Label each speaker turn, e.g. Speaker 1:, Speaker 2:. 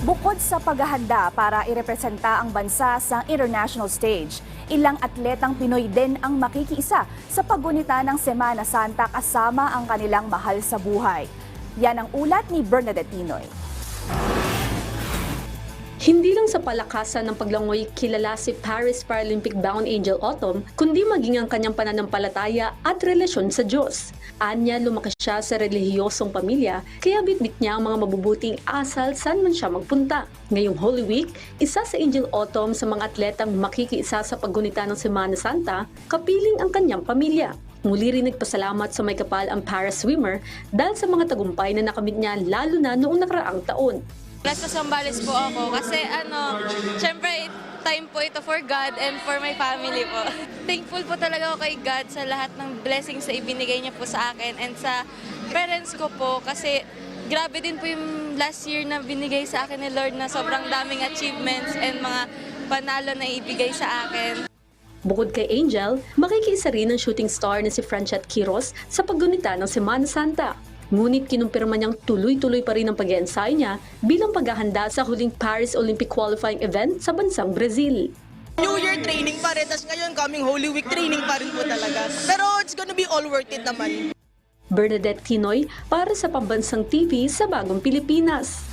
Speaker 1: Bukod sa paghahanda para irepresenta ang bansa sa international stage, ilang atletang Pinoy din ang makikiisa sa paggunita ng Semana Santa kasama ang kanilang mahal sa buhay. Yan ang ulat ni Bernadette Tinoy.
Speaker 2: Hindi lang sa palakasan ng paglangoy kilala si Paris Paralympic bound Angel Autumn, kundi maging ang kanyang pananampalataya at relasyon sa Diyos. Anya, lumaki siya sa relihiyosong pamilya, kaya bitbit niya ang mga mabubuting asal saan man siya magpunta. Ngayong Holy Week, isa sa Angel Autumn sa mga atletang makikiisa sa paggunita ng Semana Santa, kapiling ang kanyang pamilya. Muli rin nagpasalamat sa may kapal ang para swimmer dahil sa mga tagumpay na nakamit niya lalo na noong nakaraang taon.
Speaker 3: Nasa Sambales po ako kasi ano, syempre time po ito for God and for my family po. Thankful po talaga ako kay God sa lahat ng blessings na ibinigay niya po sa akin and sa parents ko po kasi grabe din po yung last year na binigay sa akin ni Lord na sobrang daming achievements and mga panalo na ibigay sa akin.
Speaker 2: Bukod kay Angel, makikiisa rin ang shooting star na si Franchet Quiros sa paggunita ng Semana Santa. Ngunit kinumpirma niyang tuloy-tuloy pa rin ang pag-ensay niya bilang paghahanda sa huling Paris Olympic qualifying event sa bansang Brazil.
Speaker 4: New Year training pa rin, tapos ngayon coming Holy Week training pa rin po talaga. Pero it's gonna be all worth it naman.
Speaker 2: Bernadette Tinoy para sa Pambansang TV sa Bagong Pilipinas.